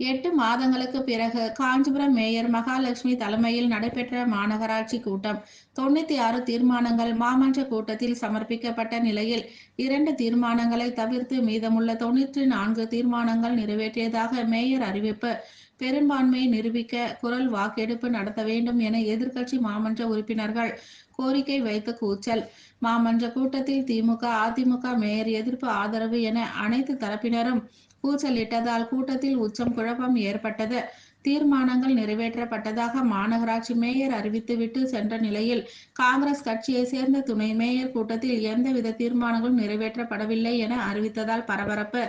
எட்டு மாதங்களுக்கு பிறகு காஞ்சிபுரம் மேயர் மகாலட்சுமி தலைமையில் நடைபெற்ற மாநகராட்சி கூட்டம் தொண்ணூத்தி ஆறு தீர்மானங்கள் மாமன்ற கூட்டத்தில் சமர்ப்பிக்கப்பட்ட நிலையில் இரண்டு தீர்மானங்களை தவிர்த்து மீதமுள்ள தொண்ணூற்றி நான்கு தீர்மானங்கள் நிறைவேற்றியதாக மேயர் அறிவிப்பு. பெரும்பான்மையை நிரூபிக்க குரல் வாக்கெடுப்பு நடத்த வேண்டும் என எதிர்க்கட்சி மாமன்ற உறுப்பினர்கள் கோரிக்கை வைத்த கூச்சல். மாமன்ற கூட்டத்தில் திமுக அதிமுக மேயர் எதிர்ப்பு ஆதரவு என அனைத்து தரப்பினரும் கூச்சலிட்டதால் கூட்டத்தில் உச்சம் குழப்பம் ஏற்பட்டது. தீர்மானங்கள் நிறைவேற்றப்பட்டதாக மாநகராட்சி மேயர் அறிவித்துவிட்டு சென்ற நிலையில் காங்கிரஸ் கட்சியை சேர்ந்த துணை மேயர் கூட்டத்தில் எந்தவித தீர்மானங்களும் நிறைவேற்றப்படவில்லை என அறிவித்ததால் பரபரப்பு.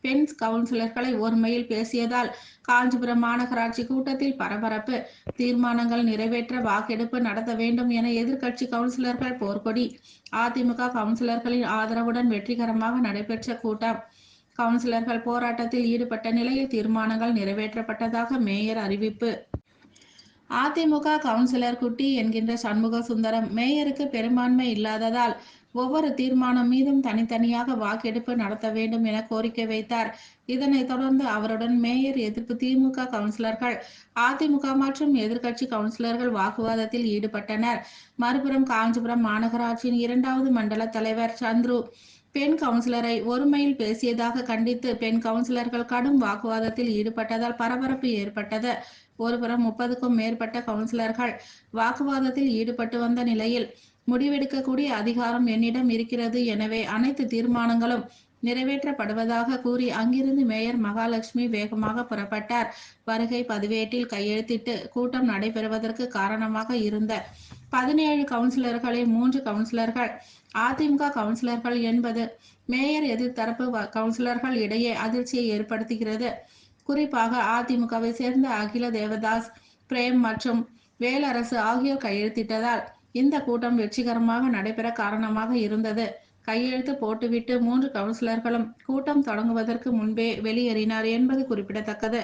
பெண் கவுன்சிலர்களை ஒருமையில் பேசியதால் காஞ்சிபுரம் மாநகராட்சி கூட்டத்தில் பரபரப்பு. தீர்மானங்கள் நிறைவேற்ற வாக்கெடுப்பு நடத்த வேண்டும் என எதிர்க்கட்சி கவுன்சிலர்கள் போர்க்கொடி. அதிமுக கவுன்சிலர்களின் ஆதரவுடன் வெற்றிகரமாக நடைபெற்ற கூட்டம். கவுன்சிலர்கள் போராட்டத்தில் ஈடுபட்ட நிலையில் தீர்மானங்கள் நிறைவேற்றப்பட்டதாக மேயர் அறிவிப்பு. அதிமுக கவுன்சிலர் குட்டி என்கின்ற சண்முக சுந்தரம் மேயருக்கு பெரும்பான்மை இல்லாததால் ஒவ்வொரு தீர்மானம் மீதும் தனித்தனியாக வாக்கெடுப்பு நடத்த வேண்டும் என கோரிக்கை வைத்தார். இதனைத் தொடர்ந்து அவருடன் மேயர் எதிர்ப்பு திமுக கவுன்சிலர்கள் அதிமுக மற்றும் எதிர்க்கட்சி கவுன்சிலர்கள் வாக்குவாதத்தில் ஈடுபட்டனர். மறுபுறம் காஞ்சிபுரம் மாநகராட்சியின் இரண்டாவது மண்டல தலைவர் சந்துரு பெண் கவுன்சிலரை ஒருமையில் பேசியதாக கண்டித்து பெண் கவுன்சிலர்கள் கடும் வாக்குவாதத்தில் ஈடுபட்டதால் பரபரப்பு ஏற்பட்டது. ஒருபுறம் முப்பதுக்கும் மேற்பட்ட கவுன்சிலர்கள் வாக்குவாதத்தில் ஈடுபட்டு வந்த நிலையில் முடிவெடுக்கக்கூடிய அதிகாரம் என்னிடம் இருக்கிறது. எனவே அனைத்து தீர்மானங்களும் நிறைவேற்றப்படுவதாக கூறி அங்கிருந்து மேயர் மகாலட்சுமி வேகமாக புறப்பட்டார். வருகை பதிவேட்டில் கையெழுத்திட்டு கூட்டம் நடைபெறுவதற்கு காரணமாக இருந்த பதினேழு கவுன்சிலர்களை மூன்று கவுன்சிலர்கள் அதிமுக கவுன்சிலர்கள் என்பது மேயர் எதிர்த்தரப்பு கவுன்சிலர்கள் இடையே அதிர்ச்சியை ஏற்படுத்துகிறது. குறிப்பாக அதிமுகவை சேர்ந்த அகில தேவதாஸ் பிரேம் மற்றும் வேலரசு ஆகியோர் கையெழுத்திட்டதால் இந்த கூட்டம் வெற்றிகரமாக நடைபெற காரணமாக இருந்தது. கையெழுத்து போட்டுவிட்டு மூன்று கவுன்சிலர்களும் கூட்டம் தொடங்குவதற்கு முன்பே வெளியேறினார் என்பது குறிப்பிடத்தக்கது.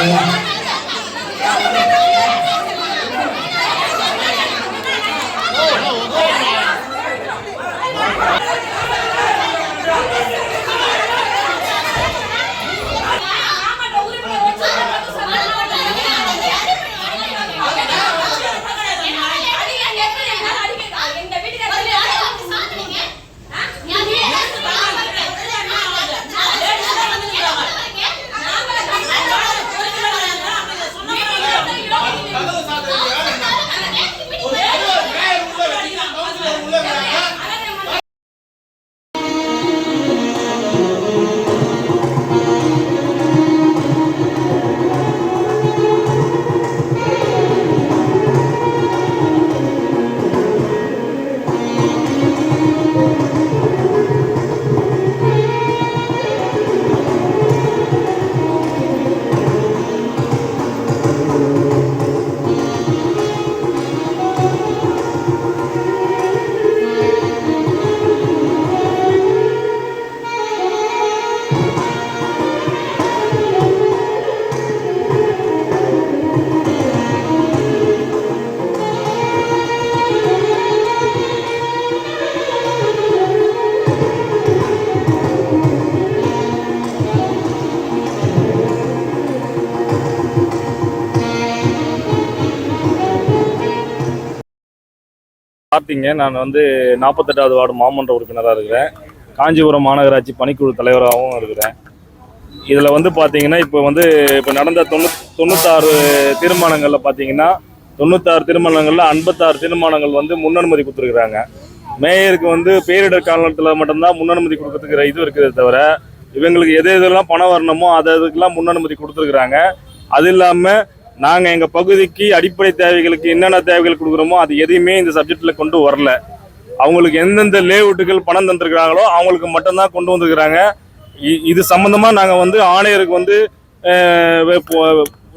Yeah. பார்த்தீங்க நான் வந்து நாற்பத்தெட்டாவது வார்டு மாமன்ற உறுப்பினராக இருக்கிறேன். காஞ்சிபுரம் மாநகராட்சி பணிக்குழு தலைவராகவும் இருக்கிறேன். இதில் வந்து பார்த்தீங்கன்னா இப்போ வந்து இப்போ நடந்த தொண்ணூ தொண்ணூத்தாறு தீர்மானங்களில் பார்த்தீங்கன்னா தொண்ணூத்தாறு தீர்மானங்களில் ஐம்பத்தாறு தீர்மானங்கள் வந்து முன்னனுமதி கொடுத்துருக்குறாங்க. மேயருக்கு வந்து பேரிடர் காலத்தில் மட்டும்தான் முன்னனுமதி கொடுக்கறதுக்கிற இது இருக்கிறதே தவிர இவங்களுக்கு எது எதெல்லாம் பணம் வரணுமோ அது அதுக்கெல்லாம் முன்னனுமதி கொடுத்துருக்குறாங்க. அது இல்லாமல் நாங்கள் எங்கள் பகுதிக்கு அடிப்படை தேவைகளுக்கு என்னென்ன தேவைகள் கொடுக்குறோமோ அது எதையுமே இந்த சப்ஜெக்டில் கொண்டு வரல. அவங்களுக்கு எந்தெந்த லேஅவுட்டுகள் பணம் தந்திருக்கிறாங்களோ அவங்களுக்கு மட்டும்தான் கொண்டு வந்திருக்கிறாங்க. இ- இது சம்மந்தமாக நாங்கள் வந்து ஆணையருக்கு வந்து இப்போ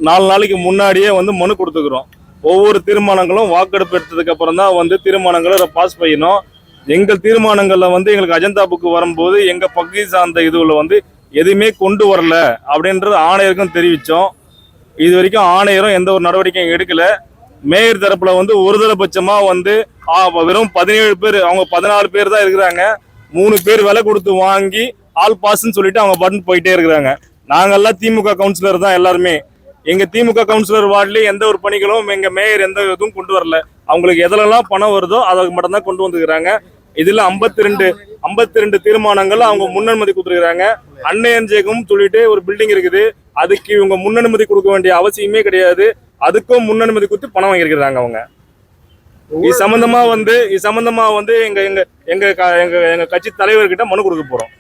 நாலு நாளைக்கு முன்னாடியே வந்து மனு கொடுத்துக்கிறோம். ஒவ்வொரு தீர்மானங்களும் வாக்கெடுப்பு எடுத்ததுக்கு அப்புறம் தான் வந்து தீர்மானங்களை பாஸ் செய்யணும் எங்கள் தீர்மானங்களில் வந்து எங்களுக்கு அஜந்தா புக்கு வரும்போது எங்கள் பகுதி சார்ந்த இதுவில் வந்து எதுவுமே கொண்டு வரல அப்படின்றது ஆணையருக்கும் தெரிவித்தோம் இது வரைக்கும் ஆணையரும் எந்த ஒரு நடவடிக்கையும் எடுக்கல. மேயர் தரப்புல வந்து ஒரு ஒருதலைபட்சமா வந்து ஆ, வெறும் பதினேழு பேர் அவங்க பதினாலு பேர் தான் இருக்கிறாங்க. மூணு பேர் விலை கொடுத்து வாங்கி ஆல் பாஸ்ன்னு சொல்லிட்டு அவங்க பட்டன் போயிட்டே இருக்கிறாங்க. நாங்கெல்லாம் திமுக கவுன்சிலர் தான் எல்லாருமே. எங்க திமுக கவுன்சிலர் வார்டுலயே எந்த ஒரு பணிகளும் எங்க மேயர் எந்த இதுவும் கொண்டு வரல. அவங்களுக்கு எதுலெல்லாம் பணம் வருதோ அதை மட்டும்தான் கொண்டு வந்துக்கிறாங்க. இதுல 52 ரெண்டு ஐம்பத்தி ரெண்டு தீர்மானங்கள் அவங்க முன்னனுமதி கொடுத்துருக்காங்க அன்னையஞ்சேகம் சொல்லிட்டு ஒரு பில்டிங் இருக்குது. அதுக்கு இவங்க முன்னனுமதி கொடுக்க வேண்டிய அவசியமே கிடையாது. அதுக்கும் முன்னனுமதி கொடுத்து பணம் வாங்கியிருக்கிறாங்க அவங்க. இது சம்பந்தமா வந்து இது சம்பந்தமா வந்து எங்க எங்க எங்க க- எங்க எங்க கட்சி தலைவர்கிட்ட மனு கொடுக்க போறோம்.